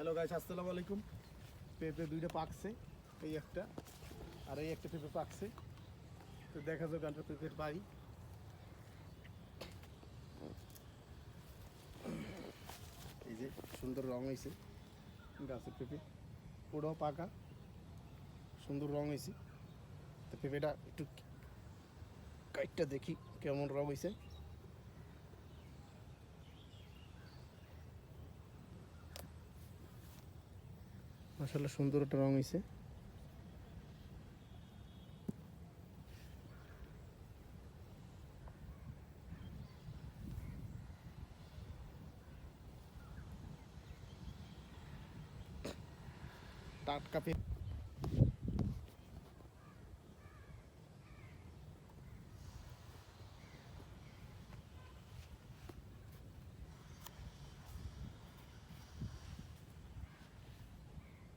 Hello guys আসসালামু আলাইকুম। পেঁপে দুইটা পাকছে, এই একটা, আর এই একটা পেঁপে পাকছে। তো দেখা যাক গানটা পেঁপের পাই। এই যে সুন্দর রং হয়েছে গাছের পেঁপে। ওটাও পাকা, সুন্দর রং হয়েছে। তো পেঁপেটা একটু কাইটটা দেখি কেমন রং হয়েছে। মাসাল্লাহ সুন্দর একটা রং হয়েছে টাটকা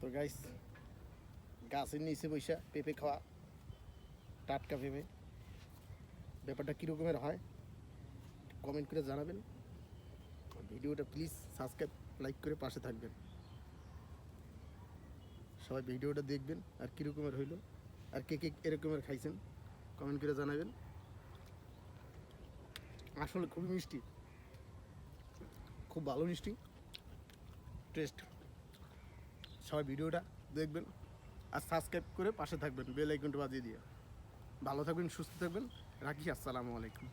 তো গাইস গাছের নিচে বৈশা পেঁপে খাওয়া, টাটকা পেঁপে। ব্যাপারটা কীরকমের হয় কমেন্ট করে জানাবেন। ভিডিওটা প্লিজ সাবস্ক্রাইব লাইক করে পাশে থাকবেন। সবাই ভিডিওটা দেখবেন, আর কীরকমের হইল, আর কে কে এরকমের খাইছেন কমেন্ট করে জানাবেন। আসলে খুবই মিষ্টি, খুব ভালো মিষ্টি টেস্ট সবাই ভিডিওটা দেখবেন আর সাবস্ক্রাইব করে পাশে থাকবেন বেল আইকনটা বাজিয়ে দিয়ে। ভালো থাকবেন, সুস্থ থাকবেন। রাখি, আসসালামু আলাইকুম।